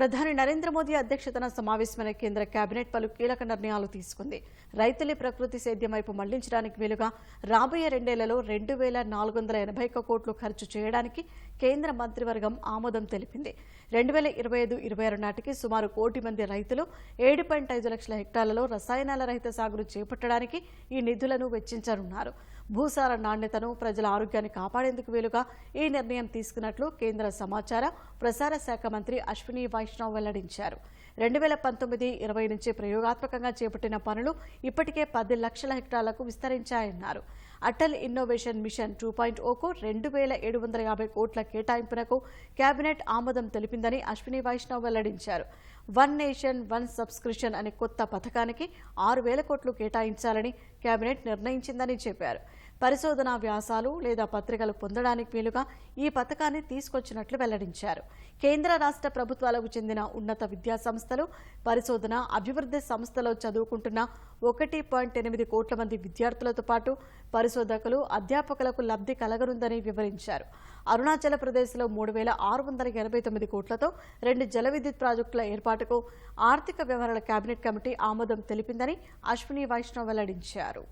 ప్రధాని నరేంద్ర మోదీ అధ్యక్షతన సమావేశమైన కేంద్ర కేబినెట్ పలు కీలక నిర్ణయాలు తీసుకుంది. రైతులే ప్రకృతి సేద్యం వైపు మళ్ళించడానికి వీలుగా రాబోయే రెండేళ్ళలో రెండు వేల నాలుగు వందల ఎనభై ఒక్క కోట్లు ఖర్చు చేయడానికి కేంద్ర మంత్రివర్గం ఆమోదం తెలిపింది. రెండు వేల ఇరవై ఐదు ఇరవై ఆరు నాటికి సుమారు కోటి మంది రైతులు ఏడు పాయింట్ ఐదు లక్షల హెక్టార్లలో రసాయనాల రహిత సాగును చేపట్టడానికి ఈ నిధులను వెచ్చించనున్నారు. భూసార నాణ్యతను ప్రజల ఆరోగ్యాన్ని కాపాడేందుకు వీలుగా ఈ నిర్ణయం తీసుకున్నట్లు కేంద్ర సమాచార ప్రసార శాఖ మంత్రి అశ్విని వైష్ణవ్ వెల్లడించారు. రెండు వేల పంతొమ్మిది ఇరవై నుంచి ప్రయోగాత్మకంగా చేపట్టిన పనులు ఇప్పటికే పది లక్షల హెక్టార్లకు విస్తరించాయన్నారు. Atal innovation mission two point ఓకు రెండు వేల ఏడు వందల యాభై కోట్ల కేటాయింపునకు కేబినెట్ ఆమోదం తెలిపిందని అశ్విని వైష్ణవ్ వెల్లడించారు. వన్ నేషన్ వన్ సబ్స్క్రిప్షన్ అనే కొత్త పథకానికి ఆరు వేల కోట్లు కేటాయించాలని కేబినెట్ నిర్ణయించిందని చెప్పారు. పరిశోధనా వ్యాసాలు లేదా పత్రికలు పొందడానికి వీలుగా ఈ పథకాన్ని తీసుకొచ్చినట్లు వెల్లడించారు. కేంద్ర రాష్ట్ర ప్రభుత్వాలకు చెందిన ఉన్నత విద్యా సంస్థలు పరిశోధన అభివృద్ధి సంస్థలో చదువుకుంటున్న ఒకటి పాయింట్ ఎనిమిది కోట్ల మంది విద్యార్థులతో పాటు పరిశోధకులు అధ్యాపకులకు లబ్ధి కలగనుందని వివరించారు. అరుణాచల్ ప్రదేశ్లో మూడు వేల ఆరు వందల ఎనభై తొమ్మిది కోట్లతో రెండు జల విద్యుత్ ప్రాజెక్టుల ఏర్పాటుకు ఆర్థిక వ్యవహారాల కేబినెట్ కమిటీ ఆమోదం తెలిపిందని అశ్విని వైష్ణవ్ వెల్లడించారు.